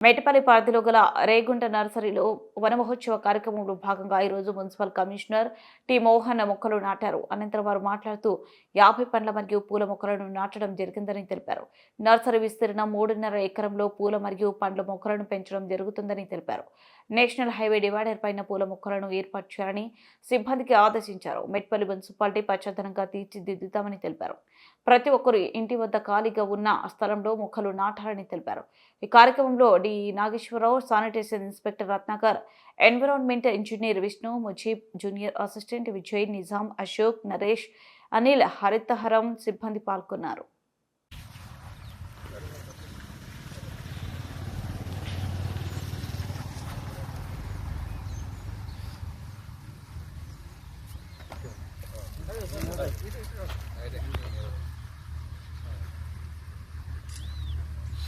మేటపల్లి పరిధిలో గల రేగుంట నర్సరీలో వనమహోత్సవ కార్యక్రమంలో భాగంగా ఈరోజు మున్సిపల్ కమిషనర్ టి మోహన్ మొక్కలు నాటారు. అనంతరం వారు మాట్లాడుతూ యాభై పండ్ల మరియు పూల మొక్కలను నాటడం జరిగిందని తెలిపారు. నర్సరీ విస్తీర్ణం మూడున్నర ఎకరంలో పూల మరియు పండ్ల మొక్కలను పెంచడం జరుగుతుందని తెలిపారు. నేషనల్ హైవే డివైడర్ పైన పూల మొక్కలను ఏర్పాటు చేయాలని సిబ్బందికి ఆదేశించారు. మెట్పల్లి మున్సిపాలిటీ పచ్చదనంగా తీర్చిదిద్దుతామని తెలిపారు. ప్రతి ఒక్కరు ఇంటి వద్ద ఖాళీగా ఉన్న స్థలంలో మొక్కలు నాటాలని తెలిపారు. ఈ కార్యక్రమంలో D. Nageswara Rao sanitation inspector Ratnakar environment engineer Vishnu Mujeeb junior assistant Vijay Nizam Ashok Naresh Anil Haritha Haram సిబ్బంది పాల్గొన్నారు.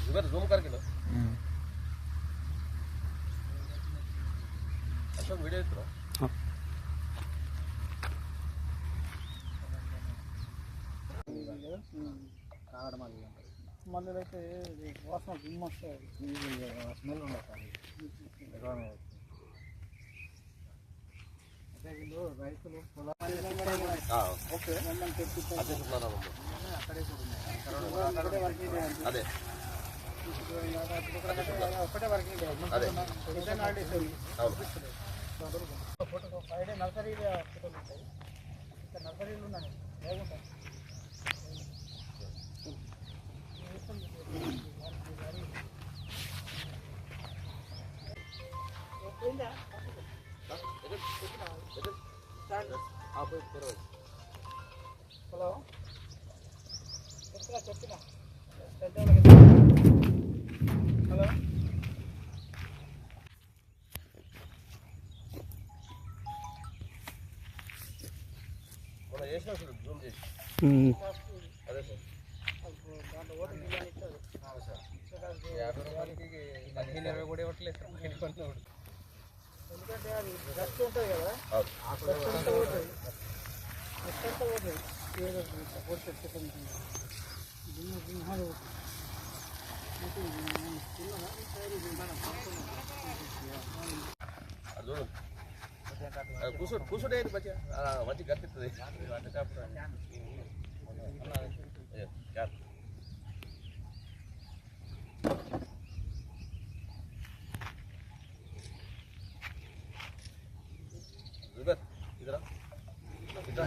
इधर जूम करके लो अशोक वीडियो इतना మందులు అయితే ఇది వాసన గుమ్మ వస్తుంది స్మెల్ ఉండదు అదే వీళ్ళు రైతులు పొలాలు ఓకే మమ్మల్ని తెప్పిస్తారు అదే చెప్తున్నాను వర్కింగ్ డే అదే ఒక్కటే నర్సరీ ఫోటోలు నర్సరీలు ఉన్నాయి హలో చెప్పినా చెప్పినా పెద్దవాళ్ళకి హలో చేసినా జూమ్ చేసి అదే సార్ యాభై రూపాయలకి పదిహేను ఇరవై కూడా ఇవ్వట్లేదు కూర్చో కూర్చోటే మంచిగా ఆ, మంచిగా ಇದ್ರ ಇದ್ರ ಇದ್ರ